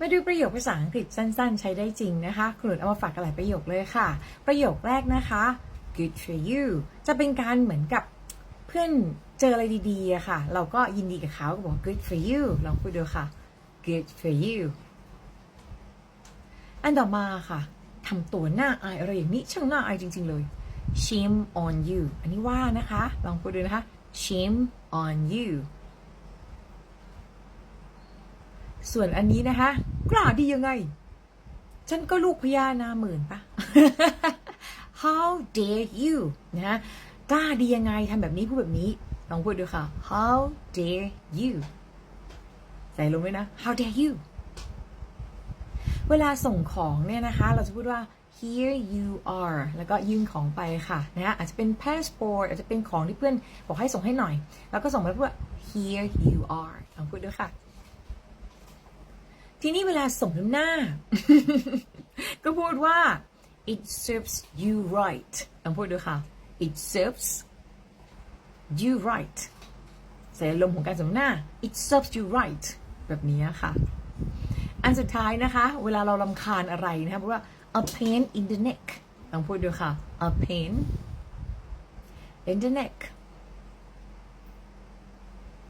มาดูประโยคภาษาอังกฤษสั้นๆ ใช้ได้จริงนะคะคุณหนุนเอามาฝากกันหลายประโยคเลยค่ะ ประโยคแรกนะคะ good for you จะเป็นการเหมือนกับเพื่อนเจออะไรดีๆอะค่ะ เราก็ยินดีกับเขาก็บอก good for you ลองพูดดูค่ะ good for you อันต่อมาค่ะทำตัวหน้าอายอะไรอย่างนี้ช่างหน้าอายจริง ๆ เลย shame on you อันนี้ว่านะคะ ลองพูดดูนะคะ shame on you ส่วนอันนี้นะคะกล้าดียังไง ฉันก็ลูกพญานาหมื่นปะ How dare you นะฮะกล้าดียังไงทำแบบนี้พูดแบบนี้ ลองพูดดูค่ะ How dare you ใส่ลงด้วยนะ How dare you เวลาส่งของเนี่ยนะคะ เราจะพูดว่า here you are แล้วก็ยื่นของไปค่ะนะฮะอาจจะเป็น passport อาจจะเป็นของที่เพื่อนบอกให้ส่งให้หน่อย แล้วก็ส่งไปพูดว่า here you are ลองพูดดูค่ะ ทีนี้เวลาส่งน้ำหน้า ก็พูดว่า it serves you right ลองพูดดูค่ะ it serves you right ใส่ลมณ์ของการส่งหน้า it serves you right แบบนี้ค่ะ อันสุดท้ายนะคะ เวลาเราลำคาญอะไรนะคะพูดว่า a pain in the neck ลองพูดดูค่ะ a pain in the neck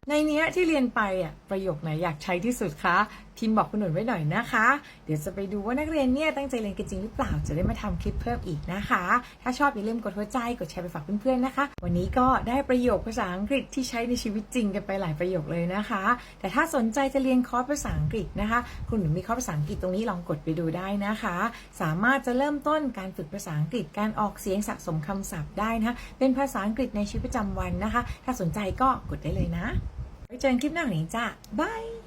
ในเนี้ยที่เรียนไปอะประโยคไหนอยากใช้ที่สุดคะ พิมพ์บอกคุณหนุนไว้หน่อยนะคะ เดี๋ยวจะไปดูว่านักเรียนเนี่ยตั้งใจเรียนกันจริงหรือเปล่า จะได้มาทำคลิปเพิ่มอีกนะคะ ถ้าชอบอย่าลืมกดหัวใจ กดแชร์ไปฝากเพื่อนๆนะคะ วันนี้ก็ได้ประโยคภาษาอังกฤษที่ใช้ในชีวิตจริงกันไปหลายประโยคเลยนะคะ แต่ถ้าสนใจจะเรียนคอร์สภาษาอังกฤษนะคะ คุณหนุนมีคอร์สภาษาอังกฤษตรงนี้ลองกดไปดูได้นะคะ สามารถจะเริ่มต้นการฝึกภาษาอังกฤษ การออกเสียงสะสมคำศัพท์ได้นะะเป็นภาษาอังกฤษในชีวิตประจำวันนะคะ ถ้าสนใจก็กดได้เลยนะ ไว้เจอกันคลิปหน้าหนี้จ้ะบาย